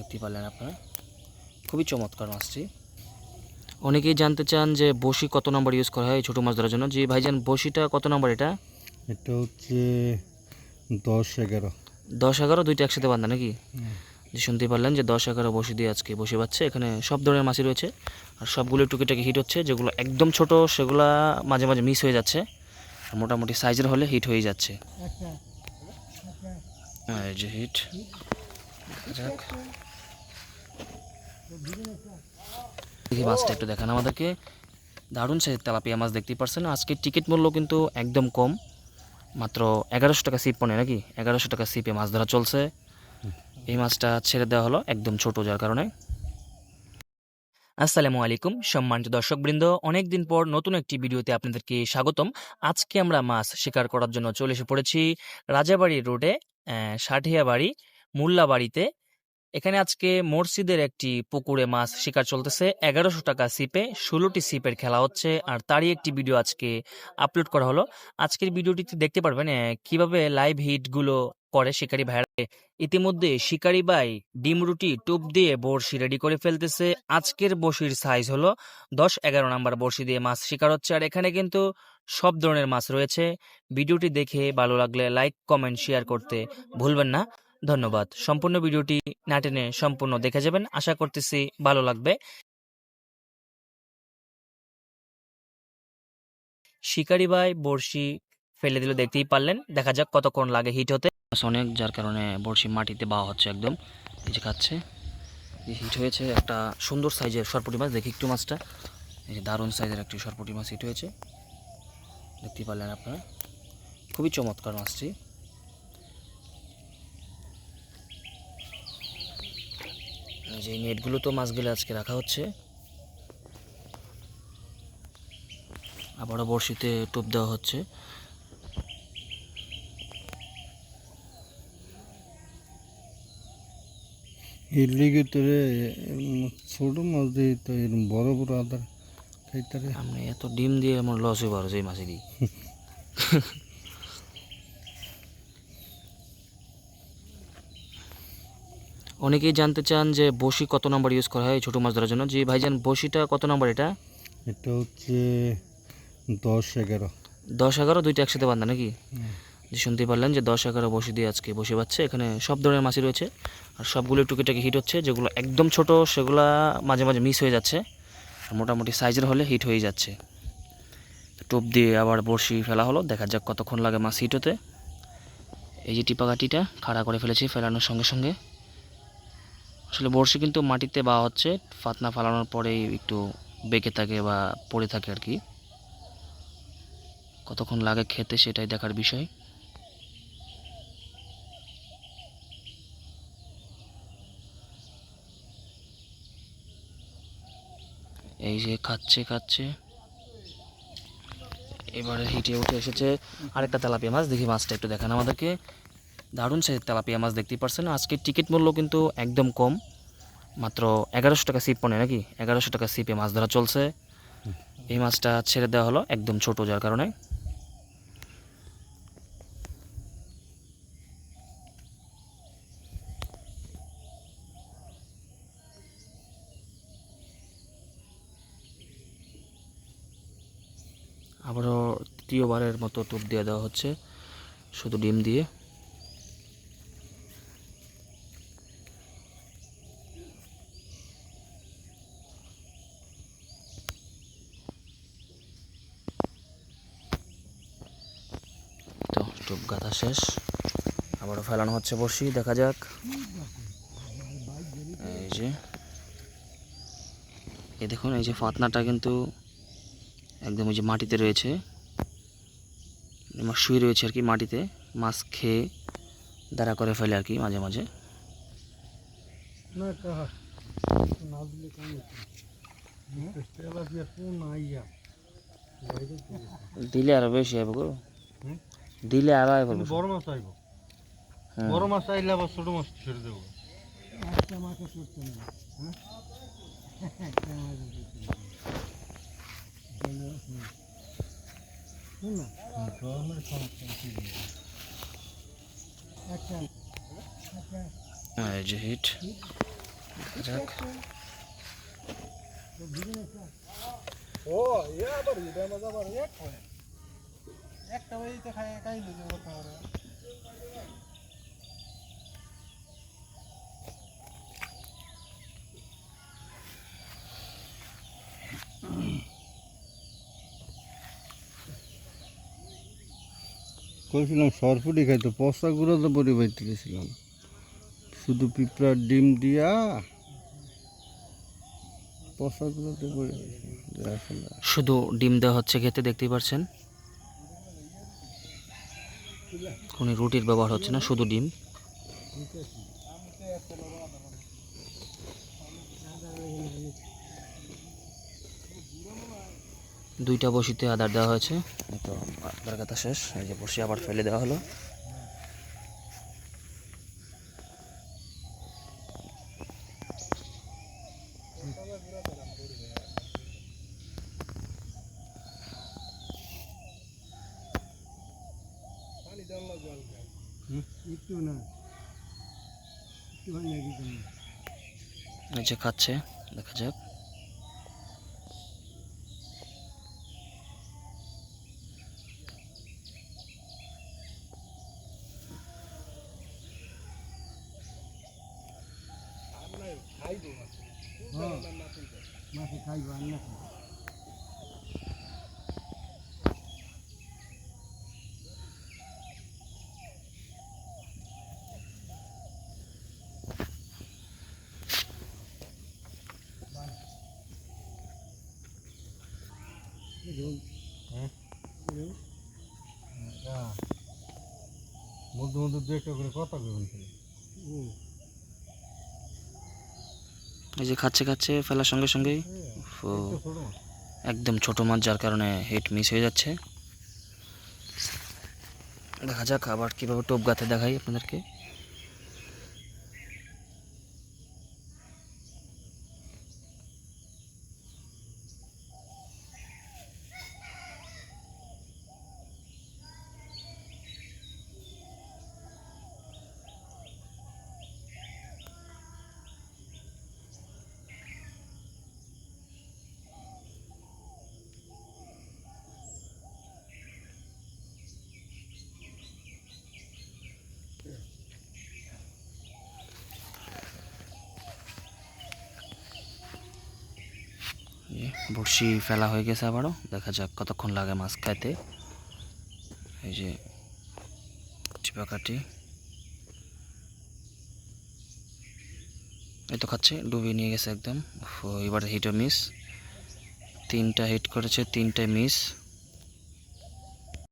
দেখতে পারলেন আপনারা। খুবই চমৎকার মাছটি। অনেকেই জানতে চান যে বসি কত নম্বর ইউজ করা হয় ছোটো মাছ ধরার জন্য। জি ভাইজান বসিটা কত নম্বর এটা? এটা হচ্ছে দশ এগারো। দশ এগারো দুইটা একসাথে বান্ধা নাকি? যে শুনতে পারলেন যে দশ এগারো বসি দিয়ে আজকে বসে পাচ্ছে এখানে সব ধরনের মাছই রয়েছে। আর সবগুলো টুকিটাকি হিট হচ্ছে যেগুলো একদম ছোট সেগুলো মাঝে মাঝে মিস হয়ে যাচ্ছে। আর মোটামুটি সাইজের হলে হিট হয়ে যাচ্ছে। হ্যাঁ, এই যে হিট যাক। মাছটা একটু দেখান আমাদেরকে। দারুণ সাইজের তেলাপিয়া মাছ দেখতেই পারছেন। আজকে টিকিট মূল্য কিন্তু একদম কম। মাত্র এগারোশো টাকা সিপ পড়ে নাকি? এগারোশো টাকা সিপে মাছ ধরা চলছে। এই মাছটা ছেড়ে দেওয়া হলো একদম ছোট যার কারণে। আসসালামু আলাইকুম, সম্মানিত দর্শকবৃন্দ। অনেকদিন পর নতুন একটি ভিডিওতে আপনাদেরকে স্বাগতম। আজকে আমরা মাছ শিকার করার জন্য চলে এসে পড়েছি রাজাবাড়ি রোডে সাঠিয়া বাড়ি মোল্লা বাড়িতে এখানে আজকে মসজিদের একটি পুকুরে মাছ শিকার চলতেছে। এগারোশো টাকা সিপে, ষোলোটি সিপের খেলা হচ্ছে আর তারই একটি ভিডিও আজকে আপলোড করা হলো। আজকের ভিডিওটিতে দেখতে পারবেন কীভাবে লাইভ হিটগুলো করে শিকারী ভাইরা ইতিমধ্যে শিকারি ভাই ডিম রুটি, টুপ দিয়ে বড়শি রেডি করে ফেলতেছে। আজকের বড়শির সাইজ হলো দশ এগারো নাম্বার বড়শি দিয়ে মাছ শিকার হচ্ছে। আর এখানে কিন্তু সব ধরনের মাছ রয়েছে। ভিডিওটি দেখে ভালো লাগলে লাইক, কমেন্ট, শেয়ার করতে ভুলবেন না। ধন্যবাদ। সম্পূর্ণ ভিডিওটি না টেনে সম্পূর্ণ দেখে যাবেন। আশা করতেছি ভালো লাগবে। শিকারি ভাই বড়শি ফেলে দিল দেখতেই পারলেন। দেখা যাক কতক্ষণ লাগে হিট হতে। অনেক, যার কারণে বড়শি মাটিতে বাওয়া হচ্ছে একদম। এই যে খাচ্ছে। হিট হয়েছে একটা সুন্দর সাইজের সরপুটি মাছ। দেখি একটু মাছটা। এই যে দারুণ সাইজের একটি সরপুটি মাছ হিট হয়েছে। দেখতেই পারলেন আপনারা। খুবই চমৎকার মাছটি। যে নেটগুলো তো মাছগুলো আজকে রাখা হচ্ছে। আবারও বড়শিতে টোপ দেওয়া হচ্ছে। এর লিগে তোরে ছোট মাছ দিয়ে তো এরম বড় বড় আদার খাইতারে আপনি এত ডিম দিয়ে আমার লস হয়ে পারো যে মাছেরই অনেকেই জানতে চান যে বসি কত নম্বর ইউজ করা হয় ছোটো মাছ ধরার জন্য। জি ভাইজান বসিটা কত নম্বর এটা? এটা হচ্ছে দশ এগারো। দশ এগারো দুইটা একসাথে বান্ধা নাকি? যে শুনতে পারলেন যে দশ এগারো বসি দিয়ে আজকে বসে পাচ্ছে এখানে সব ধরনের মাছই রয়েছে। আর সবগুলো টুকিটাকি হিট হচ্ছে যেগুলো একদম ছোট সেগুলা মাঝে মাঝে মিস হয়ে যাচ্ছে। আর মোটামুটি সাইজের হলে হিট হয়ে যাচ্ছে। টোপ দিয়ে আবার বড়শি ফেলা হলো দেখা যাক কতক্ষণ লাগে মাছ হিট হতে। এই যে টিপাকাটিটা খাড়া করে ফেলেছি ফেলানোর সঙ্গে সঙ্গে। আসলে বড়শি কিন্তু মাটিতে বা হচ্ছে ফাতনা ফালানোর পরেই একটু বেঁকে থাকে বা পড়ে থাকে আর কি। কতক্ষণ লাগে খেতে সেটাই দেখার বিষয়। এই যে খাচ্ছে খাচ্ছে। এবারে হিটে উঠে এসেছে আরেকটা তেলাপিয়া মাছ। দেখি মাছটা একটু দেখান আমাদেরকে। দারুণ সাইজের তেলাপিয়া মাছ দেখতেই পারছেন। আজকে টিকিট মূল্য কিন্তু একদম কম। মাত্র এগারোশো টাকা সিপ পড়ে নাকি? এগারোশো টাকা সিপে মাছ ধরা চলছে। এই মাছটা ছেড়ে দেওয়া হলো একদম ছোট যার কারণে। আবারও তৃতীয়বারের মতো টোপ দিয়ে দেওয়া হচ্ছে। শুধু ডিম দিয়ে। টোপ গাঁথা শেষ। আবারও ফেলানো হচ্ছে বসি দেখা যাক। এই যে। এই দেখুন, এই যে ফাতনাটা কিন্তু একদম ওই যে মাটিতে রয়েছে। শুয়ে রয়েছে আর কি মাটিতে। মাছ খেয়ে দাঁড়া করে ফেলে আর কি মাঝে মাঝে। দিলে আরও বেশি হবে গো। হুম? দিলে আরও আইব বড় মাছ আইব। হ্যাঁ। বড় মাছ আইলে আবার ছোট মাছ ছেড়ে দেবো। একটা মাছ করতে না যে হিট। দেখা ও এ আবার এটা মজা আবার এক হয় একটা খাই দিতে কথা হবে। কইছিলাম সরপুরি খাইতো পচা গুঁড়ো তো পরি বাইতে গেছিলাম। শুধু পিঁপড়ার ডিম দিয়া পচা আসলে শুধু ডিম দেওয়া হচ্ছে খেতে দেখতেই পাচ্ছেন কোনো রুটির ব্যবহার হচ্ছে না, শুধু ডিম। দুইটা বসিতে আদার দেওয়া হয়েছে। তো, আদার কথা শেষ। এই যে বসি আবার ফেলে দেওয়া হলো। একটু না একটুখানি খাচ্ছে দেখা যাক। মাছে খাইব আর না মধ্যে মধ্যে দু একটা করে কথা বলবেন এই যে খাচ্ছে খাচ্ছে ফেলার সঙ্গে সঙ্গেই ও, একদম ছোট মাছ যার কারণে হেট মিস হয়ে যাচ্ছে। দেখা যাক আবার কীভাবে টোপ গাতে দেখাই আপনাদেরকে এই বড়শি ফেলা হয়ে গেছে আবারও। দেখা যাক কতক্ষণ লাগে মাছ খাইতে। এই যে চিপাকাটি এই তো খাচ্ছে, ডুবিয়ে নিয়ে গেছে একদম। এবার হিট মিস তিনটা হিট করেছে, তিনটায় মিস